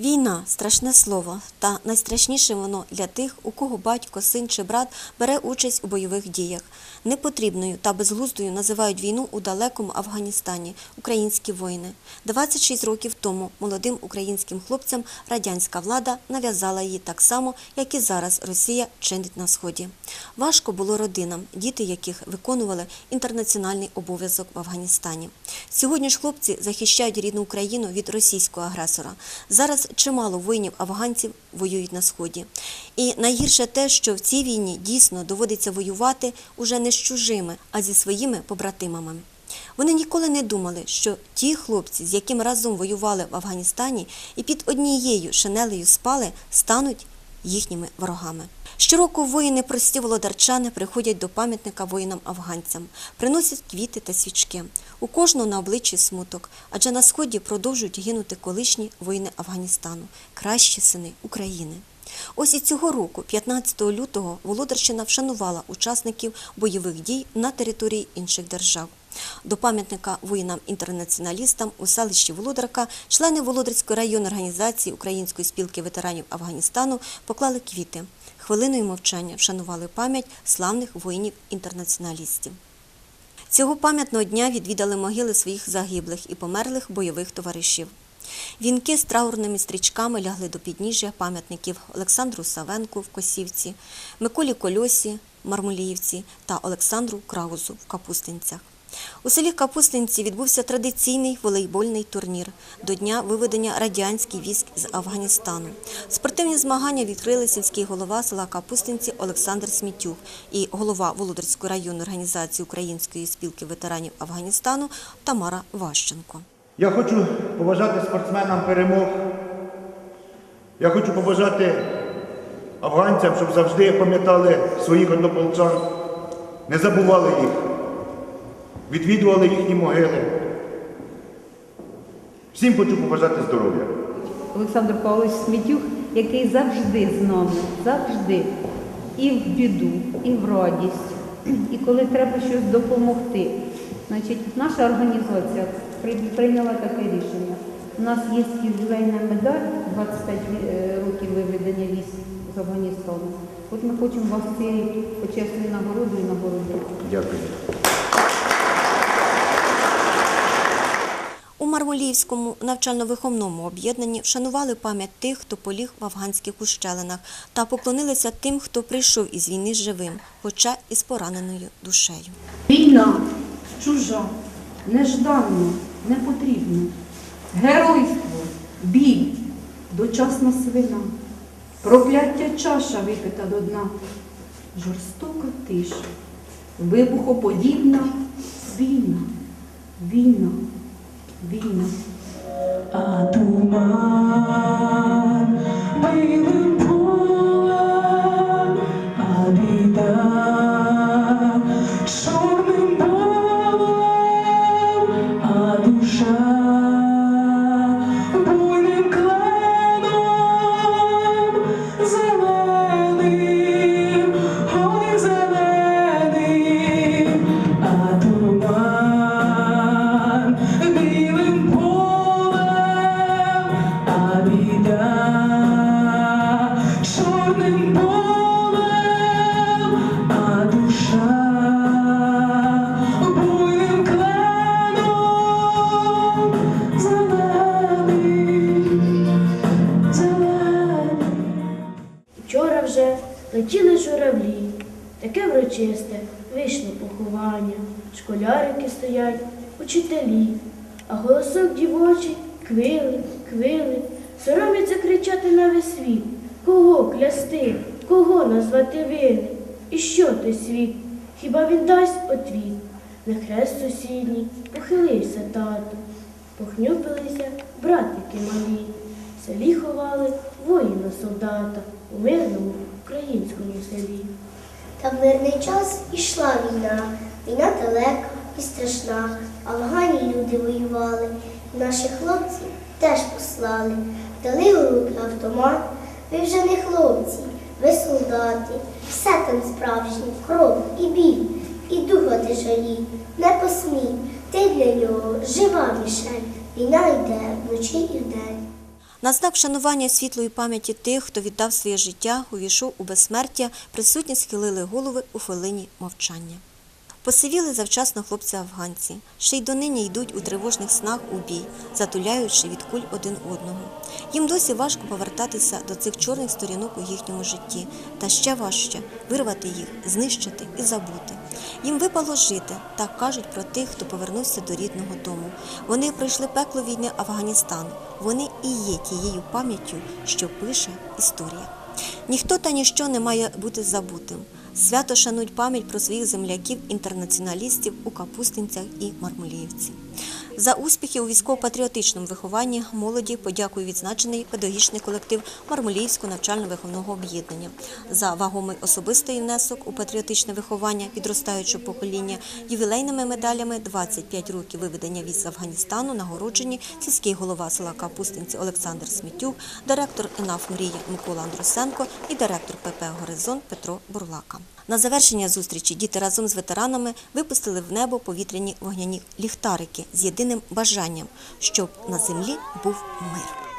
Війна страшне слово, та найстрашніше воно для тих, у кого батько, син чи брат бере участь у бойових діях. Непотрібною та безглуздою називають війну у далекому Афганістані українські воїни. 26 років тому молодим українським хлопцям радянська влада нав'язала її так само, як і зараз Росія чинить на сході. Важко було родинам, діти яких виконували інтернаціональний обов'язок в Афганістані. Сьогодні ж хлопці захищають рідну Україну від російського агресора. Зараз чимало воїнів-афганців воюють на сході. І найгірше те, що в цій війні дійсно доводиться воювати уже не з чужими, а зі своїми побратимами. Вони ніколи не думали, що ті хлопці, з якими разом воювали в Афганістані і під однією шинелею спали, стануть їхніми ворогами. Щороку воїни прості володарчани приходять до пам'ятника воїнам-афганцям, приносять квіти та свічки. У кожного на обличчі смуток, адже на сході продовжують гинути колишні воїни Афганістану, кращі сини України. Ось і цього року, 15 лютого, Володарщина вшанувала учасників бойових дій на території інших держав. До пам'ятника воїнам-інтернаціоналістам у селищі Володарка члени Володарської районної організації Української спілки ветеранів Афганістану поклали квіти. Хвилиною мовчання вшанували пам'ять славних воїнів-інтернаціоналістів. Цього пам'ятного дня відвідали могили своїх загиблих і померлих бойових товаришів. Вінки з траурними стрічками лягли до підніжжя пам'ятників Олександру Савенку в Косівці, Миколі Кольосі, в Мармуліївці та Олександру Краузу в Капустинцях. У селі Капустинці відбувся традиційний волейбольний турнір до дня виведення радянських військ з Афганістану. Спортивні змагання відкрили сільський голова села Капустинці Олександр Смітюк і голова Володарської районної організації Української спілки ветеранів Афганістану Тамара Ващенко. Я хочу побажати спортсменам перемог. Я хочу побажати афганцям, щоб завжди пам'ятали своїх однополчан, не забували їх, відвідували їхні могили. Всім хочу побажати здоров'я. Олександр Павлович Смітюк, який завжди з нами, завжди, і в біду, і в радість, і коли треба щось допомогти. Значить, наша організація прийняла таке рішення. У нас є ювілейна медаль 25 е, років виведення військ з Афганістану. От ми хочемо вас цією почесною нагородою нагородити. Дякую. У Мармоліївському навчально-виховному об'єднанні вшанували пам'ять тих, хто поліг в афганських ущелинах, та поклонилися тим, хто прийшов із війни живим, хоча і з пораненою душею. Війна чужа, нежданна, непотрібна. Геройство, біль, дочасна свина, прокляття чаша випита до дна, жорстока тиша, вибухоподібна війна, війна. Таке врочисте вийшло поховання. Школярики стоять, учителі, а голосок дівочий квили, квили, соромиться кричати на весь світ. Кого клясти, кого назвати вини? І що той світ? Хіба він дасть отвіт? На хрест сусідній похилився тато, похнюпилися братики малі. В селі ховали воїна солдата у мирному українському селі. Та в мирний час ішла війна, війна далека і страшна. В Афгані люди воювали, наших хлопців теж послали. Дали у руки автомат. Ви вже не хлопці, ви солдати. Все там справжнє, кров і біль, і духа ти жалій. Не посмій, ти для нього жива мішень. Війна йде вночі і вдень. На знак шанування світлої пам'яті тих, хто віддав своє життя, увійшов у безсмертя, присутні схилили голови у хвилині мовчання. Посивіли завчасно хлопці-афганці, ще й донині йдуть у тривожних снах у бій, затуляючи від куль один одного. Їм досі важко повертатися до цих чорних сторінок у їхньому житті, та ще важче вирвати їх, знищити і забути. Їм випало жити, так кажуть про тих, хто повернувся до рідного дому. Вони пройшли пекло війни Афганістану. Вони і є тією пам'яттю, що пише історія. Ніхто та ніщо не має бути забутим. Свято шанують пам'ять про своїх земляків-інтернаціоналістів у Капустинцях і Мармуліївці. За успіхи у військово-патріотичному вихованні молоді подякує відзначений педагогічний колектив Мармуліївського навчально-виховного об'єднання за вагомий особистий внесок у патріотичне виховання підростаючого покоління ювілейними медалями 25 років виведення віз з Афганістану нагороджені сільський голова села Капустинці Олександр Смітюк, директор ЕНАФ Мрія Микола Андрусенко і директор ПП Горизонт Петро Бурлака. На завершення зустрічі діти разом з ветеранами випустили в небо повітряні вогняні ліхтарики з єдиним бажанням, щоб на землі був мир.